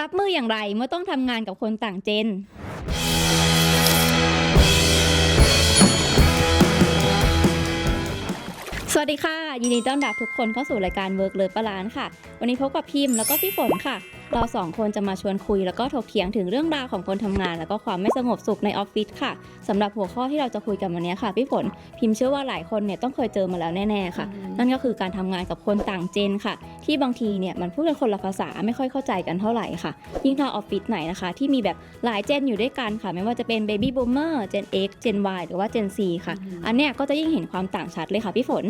รับมืออย่างไรเมื่อต้องทำงานกับคนต่างเจน สวัสดีค่ะ ยินดีต้อนรับทุกคนเข้าสู่รายการ Work เลยปะลานค่ะ วันนี้พบกับพิมพ์แล้วก็พี่ฝนค่ะ เราสองคนจะมาชวนคุยแล้วก็ถกเถียงถึงเรื่องราวของคนทำงาน แล้วก็ความไม่สงบสุขในออฟฟิศค่ะสำหรับหัวข้อที่เราจะคุยกันวันนี้ค่ะพี่ฝนพิมพ์เชื่อว่าหลายคนเนี่ยต้องเคยเจอมาแล้วแน่ๆค่ะ นั่นก็คือการทำงานกับคนต่างเจนค่ะ ที่บางทีเนี่ยมันพูดกันคนละภาษาไม่ค่อยเข้าใจกันเท่าไหร่ค่ะ ยิ่งถ้าออฟฟิศไหนนะคะ ที่มีแบบหลายเจนอยู่ด้วยกันค่ะ ไม่ว่าจะเป็น Baby Boomer Gen X Gen Y หรือว่า Gen Z ค่ะอืมอันเนี้ยก็จะยิ่งเห็นความต่างชัดเลยค่ะพี่ฝน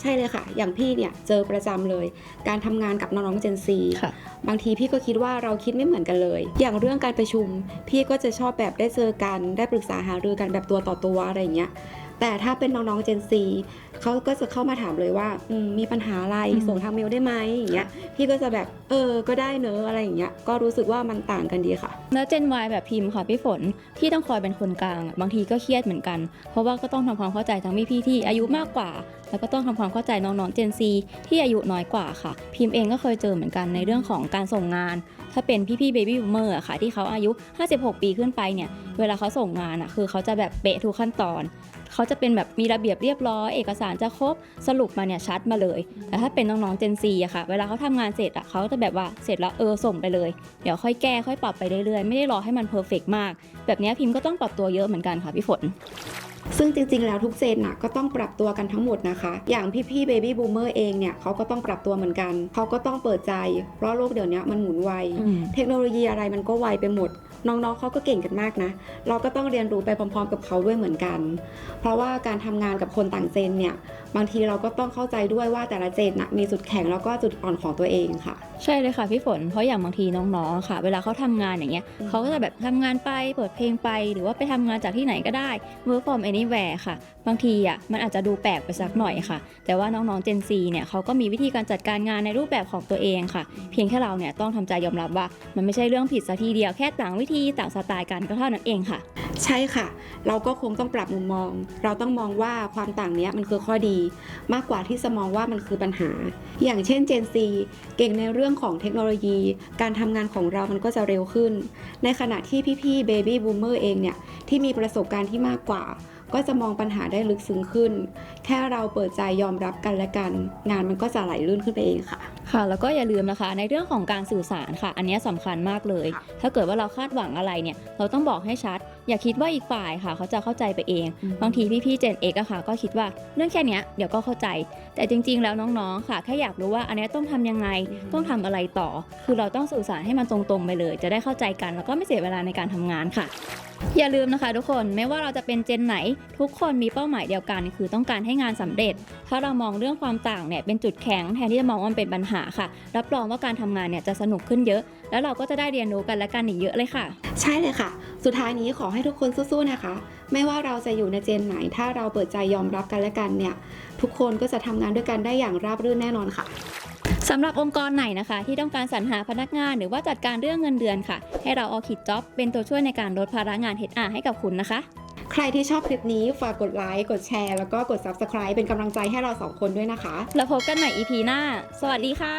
ใช่เลยค่ะ อย่างพี่เนี่ยเจอประจำเลย การทำงานกับน้องๆ Gen Z ค่ะบางทีพี่ก็คิดว่าเราคิดไม่เหมือนกันเลย อย่างเรื่องการประชุม พี่ก็จะชอบแบบได้เจอกันได้ปรึกษาหารือกันแบบตัวต่อตัวอะไรอย่างเงี้ยแต่ถ้าเป็นน้องๆ Gen Z เขาก็จะเข้ามาถามเลยว่าอืมมีปัญหาอะไรอืมส่งทางเมลได้ไหมอย่างเงี้ยพี่ก็จะแบบเออก็ได้เนอะอะไรอย่างเงี้ยก็รู้สึกว่ามันต่างกันดีค่ะแล้ว Gen Y แบบพิมพ์ค่ะพี่ฝนที่ต้องคอยเป็นคนกลางอะบางทีก็เครียดเหมือนกัน เพราะว่าก็ต้องทำความเข้าใจทั้งพี่ๆที่อายุมากกว่า แล้วก็ต้องทำความเข้าใจน้องๆ Gen Z ที่อายุน้อยกว่าค่ะ พิมพ์เองก็เคยเจอเหมือนกันในเรื่องของการส่งงาน ถ้าเป็นพี่ๆ Baby Boomer อะค่ะ ที่เขาอายุ 56 ปีขึ้นไปเนี่ย เวลาเขาส่งงานอะคือเขาจะแบบเป๊ะทุกขั้นตอน เขาจะเป็นแบบมีระเบียบเรียบร้อย เอกสารจะครบสรุปมาเนี่ยชัดมาเลย แต่ถ้าเป็นน้องๆ Gen Z อะค่ะ เวลาเขาทำงานเสร็จอะเขาจะแบบว่าเสร็จแล้วเออส่งไปเลย เดี๋ยวค่อยแก้ค่อยปรับไปเรื่อยๆ ไม่ได้รอให้มันเพอร์เฟกมาก แบบเนี้ยพิมพ์ก็ต้องปรับตัวเยอะเหมือนกันค่ะพี่ฝน ซึ่งจริงๆ แล้วทุกเจนน่ะก็ต้องปรับตัวกันทั้งหมดนะคะ อย่างพี่ๆ Baby Boomer เองเนี่ยเขาก็ต้องปรับตัวเหมือนกัน เขาก็ต้องเปิดใจ เพราะโลกเดี๋ยวนี้มันหมุนไว เทคโนโลยีอะไรมันก็ไวไปหมด น้องๆเขาก็เก่งกันมากนะ เราก็ต้องเรียนรู้ไปพร้อม ๆ กับเขาด้วยเหมือนกัน เพราะว่าการทำงานกับคนต่างเจนเนี่ย บางทีเราก็ต้องเข้าใจด้วยว่าแต่ละเจนน่ะมีจุดแข็งแล้วก็จุดอ่อนของตัวเองค่ะ ใช่เลยค่ะพี่ฝน เพราะอย่างบางทีน้องๆค่ะ เวลาเขาทำงานอย่างเงี้ยอืมเขาก็จะแบบทำงานไปเปิดเพลงไป หรือว่าไปทำงานจากที่ไหนก็ได้ work from anywhere ค่ะ บางทีอะมันอาจจะดูแปลกไปสักหน่อยค่ะ แต่ว่าน้องๆ Gen Z เนี่ยเขาก็มีวิธีการจัดการงานในรูปแบบของตัวเองค่ะ เพียงแค่เราเนี่ยต้องทำใจยอมรับว่า มันไม่ใช่เรื่องผิดซะทีเดียวแค่ต่างวิธีต่างสไตล์กันก็เท่านั้นเองค่ะ ใช่ค่ะ เราก็คงต้องปรับมุมมอง เราต้องมองว่าความต่างเนี้ยมันคือข้อดี มากกว่าที่จะมองว่ามันคือปัญหา อย่างเช่น Gen Z เก่งในเรื่องของเทคโนโลยี การทำงานของเรามันก็จะเร็วขึ้น ในขณะที่พี่ๆ Baby Boomer เองเนี่ยที่มีประสบการณ์ที่มากกว่า ก็จะมองปัญหาได้ลึกซึ้งขึ้น แค่เราเปิดใจยอมรับกันและกัน งานมันก็จะไหลลื่นขึ้นไปเองค่ะค่ะแล้วก็อย่าลืมนะคะในเรื่องของการสื่อสารค่ะ อันเนี้ยสำคัญมากเลยค่ะถ้าเกิดว่าเราคาดหวังอะไรเนี่ยเราต้องบอกให้ชัด อย่าคิดว่าอีกฝ่ายค่ะ เขาจะเข้าใจไปเอง บางทีพี่ๆเจนเอกอะค่ะ ก็คิดว่าเรื่องแค่เนี้ยเดี๋ยวก็เข้าใจ แต่จริง ๆ แล้วน้องๆค่ะแค่อยากรู้ว่าอันเนี้ยต้องทำยังไงอืมต้องทำอะไรต่อ คือเราต้องสื่อสารให้มันตรงๆไปเลย จะได้เข้าใจกันแล้วก็ไม่เสียเวลาในการทำงานค่ะอย่าลืมนะคะทุกคนไม่ว่าเราจะเป็นเจนไหน ทุกคนมีเป้าหมายเดียวกัน คือต้องการให้งานสำเร็จ ถ้าเรามองเรื่องความต่างเนี่ยเป็นจุดแข็งแทนที่จะมองว่ามันเป็นปัญหาค่ะ รับรองว่าการทำงานเนี่ยจะสนุกขึ้นเยอะ แล้วเราก็จะได้เรียนรู้กันและกันอีกเยอะเลยค่ะ ใช่เลยค่ะ สุดท้ายนี้ขอใให้ทุกคนสู้ๆนะคะ ไม่ว่าเราจะอยู่ในเจนไหน ถ้าเราเปิดใจยอมรับกันและกันเนี่ย ทุกคนก็จะทำงานด้วยกันได้อย่างราบรื่นแน่นอนค่ะสำหรับองค์กรไหนนะคะ ที่ต้องการสรรหาพนักงาน หรือว่าจัดการเรื่องเงินเดือนค่ะ ให้เราออคิดจ็อบเป็นตัวช่วยในการลดภาระงาน HR ให้กับคุณนะคะ ใครที่ชอบคลิปนี้ฝากกดไลค์กดแชร์แล้วก็กด Subscribe เป็นกำลังใจให้เราสองคนด้วยนะคะ แล้วพบกันใหม่ EP หน้า สวัสดีค่ะ